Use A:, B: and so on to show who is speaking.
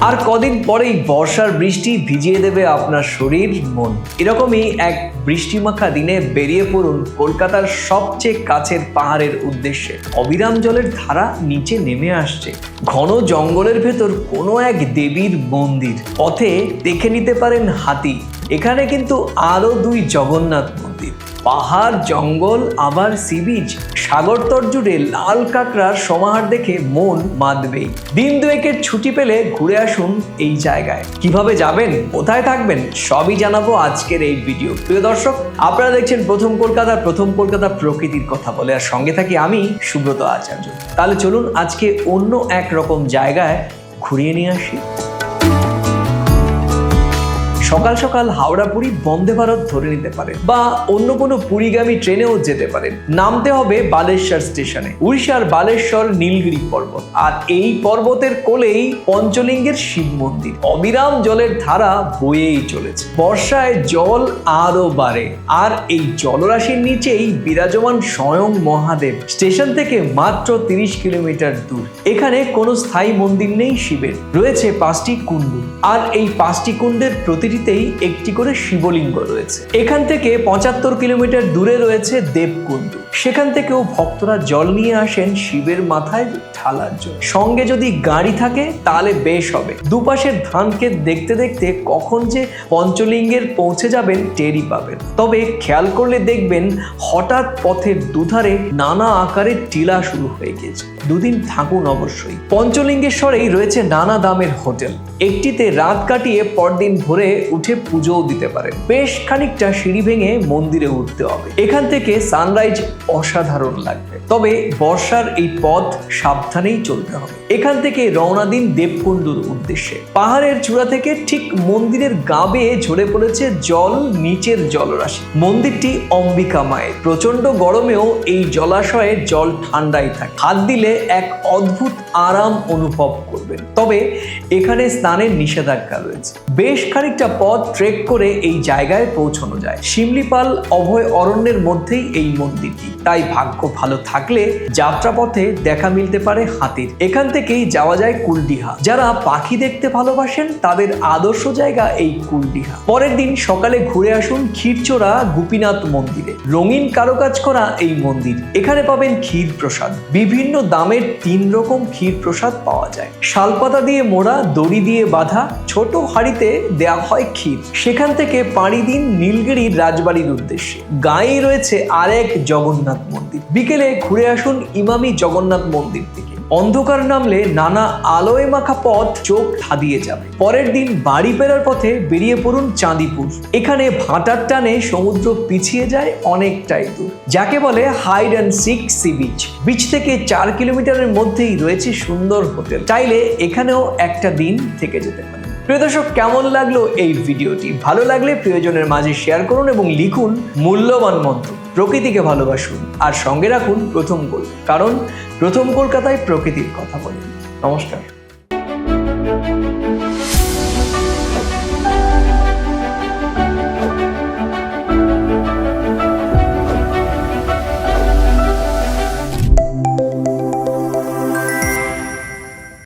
A: আর কদিন পরেই বর্ষার বৃষ্টি ভিজিয়ে দেবে আপনার শরীর, মন। এরকমই এক বৃষ্টিমাখা দিনে বেরিয়ে পড়ুন কলকাতার সবচেয়ে কাছের পাহাড়ের উদ্দেশ্যে। অবিরাম জলের ধারা নিচে নেমে আসছে। ঘন জঙ্গলের ভেতর কোনো এক দেবীর মন্দির। পথে দেখে নিতে পারেন হাতি। এখানে কিন্তু আরও দুই জগন্নাথ পাহাড়, জঙ্গল, আবার সি বিচ। সাগরতট জুড়ে লাল কাঁকড়ার সমাহার দেখে মন মাতবেই। দিন দুয়েকের ছুটি পেলে ঘুরে আসুন এই জায়গায়। কীভাবে যাবেন, কোথায় থাকবেন, সবই জানাব আজকের এই ভিডিও। প্রিয় দর্শক, আপনারা দেখছেন প্রথম কলকাতার প্রথম কলকাতা প্রকৃতির কথা বলে, আর সঙ্গে থাকি আমি, সুব্রত আচার্য। তাহলে চলুন আজকে অন্য এক রকম জায়গায় ঘুরিয়ে নিয়ে আসি। সকাল সকাল হাওড়া পুরী, বন্দে ভারত ধরে নিতে পারেন বা অন্য কোনো পুরীগামী ট্রেনেও যেতে পারেন নামতে হবে বালেশ্বর স্টেশনে। উড়িষ্যার বালেশ্বর নীলগিরি পর্বত। আর এই পর্বতের কোলেই পঞ্চলিঙ্গের শিব মন্দির। অবিরাম জলের ধারা বয়েই চলেছে। বর্ষায় জল আরও বাড়ে। আর এই জলরাশির নিচেই বিরাজমান স্বয়ং মহাদেব। স্টেশন থেকে মাত্র তিরিশ কিলোমিটার দূর। এখানে কোনো স্থায়ী মন্দির নেই শিবের। রয়েছে পাঁচটি কুণ্ড। আর এই পাঁচটি কুণ্ডের প্রতিটিতেই একটি করে শিবলিঙ্গ রয়েছে। এখান থেকে পঁচাত্তর কিলোমিটার দূরে রয়েছে দেবকুণ্ড। সেখান থেকেও ভক্তরা জল নিয়ে আসেন শিবের মাথায় ঢালার জন্য। সঙ্গে যদি গাড়ি থাকে, তাহলে বেশ হবে। দুপাশের ধানকে দেখতে দেখতে কখন যে পঞ্চলিঙ্গের পৌঁছে যাবেন টেরি পাবেন। তবে খেয়াল করলে দেখবেন, হঠাৎ পথের দুধারে নানা আকারের টিলা শুরু হয়ে গেছে দুদিন থাকুন অবশ্যই। পঞ্চলিঙ্গেশ্বরেই রয়েছে নানা দামের হোটেল। একটিতে রাত কাটিয়ে পরদিন ভোরে উঠে পুজোও দিতে পারেন বেশ খানিকটা সিঁড়ি ভেঙে মন্দিরে উঠতে হবে। এখান থেকে সানরাইজ অসাধারণ লাগবে। তবে বর্ষার এই পথ সাবধানেই চলতে হবে। এখান থেকে রওনা দিন দেবকুণ্ডুর উদ্দেশ্যে। পাহাড়ের চূড়া থেকে ঠিক মন্দিরের গা বেয়ে ঝরে পড়েছে জল, নিচের জলরাশি। মন্দিরটি অম্বিকা মায়ের। প্রচণ্ড গরমেও এই জলাশয়ে জল ঠান্ডাই থাকে। হাত দিলে এক অদ্ভুত আরাম অনুভব করবেন। তবে এখানে স্নানের নিষেধাজ্ঞা রয়েছে। বেশ খানিকটা পথ ট্রেক করে এই জায়গায় পৌঁছানো যায়। শিমলিপাল অভয় অরণ্যের মধ্যেই এই মন্দিরটি। তাই ভাগ্য ভালো থাকলে যাত্রাপথে দেখা মিলতে পারে হাতির। এখান থেকেই যাওয়া যায় কুলডিহা। যারা পাখি দেখতে ভালোবাসেন, তাদের আদর্শ জায়গা এই কুলডিহা। পরের দিন সকালে ঘুরে আসুন ক্ষীরচোরা গোপীনাথ মন্দিরে। রঙিন কারুকাজ করা এই মন্দির। এখানে পাবেন ক্ষীর প্রসাদ। বিভিন্ন দামের তিন রকম ক্ষীর প্রসাদ পাওয়া যায়। শালপাতা দিয়ে মোড়া, দড়ি দিয়ে বাঁধা, ছোট হাড়িতে দেয়া হয় ক্ষীর সেখান থেকে পাড়ি দিন নীলগিরির রাজবাড়ির উদ্দেশ্যে। গায়ে রয়েছে আরেক জগন্নাথ মন্দির। বিকেলে ঘুরে আসুন ইমামি জগন্নাথ মন্দির থেকে। অন্ধকার নামলে নানা আলোয় মাখা পথ চোখ ধাঁধিয়ে যাবে। পরের দিন বাড়ি ফেরার পথে বেরিয়ে পড়ুন চাঁদিপুর। এখানে ভাটার টানে সমুদ্র পিছিয়ে যায় অনেকটাই দূর। যাকে বলে hide and seek sea beach. Beach থেকে চার কিলোমিটারের মধ্যেই রয়েছে সুন্দর হোটেল। চাইলে এখানেও একটা দিন থেকে যেতে পারে প্রিয় দর্শক, কেমন লাগল এই ভিডিওটি? ভালো লাগলে প্রিয়জনের মাঝে শেয়ার করুন এবং লিখুন মূল্যবান মন্ত্র। প্রকৃতিকে ভালোবাসুন আর সঙ্গে রাখুন প্রথম গোল। কারণ প্রথম কলকাতায় প্রকৃতির কথা বলে। নমস্কার।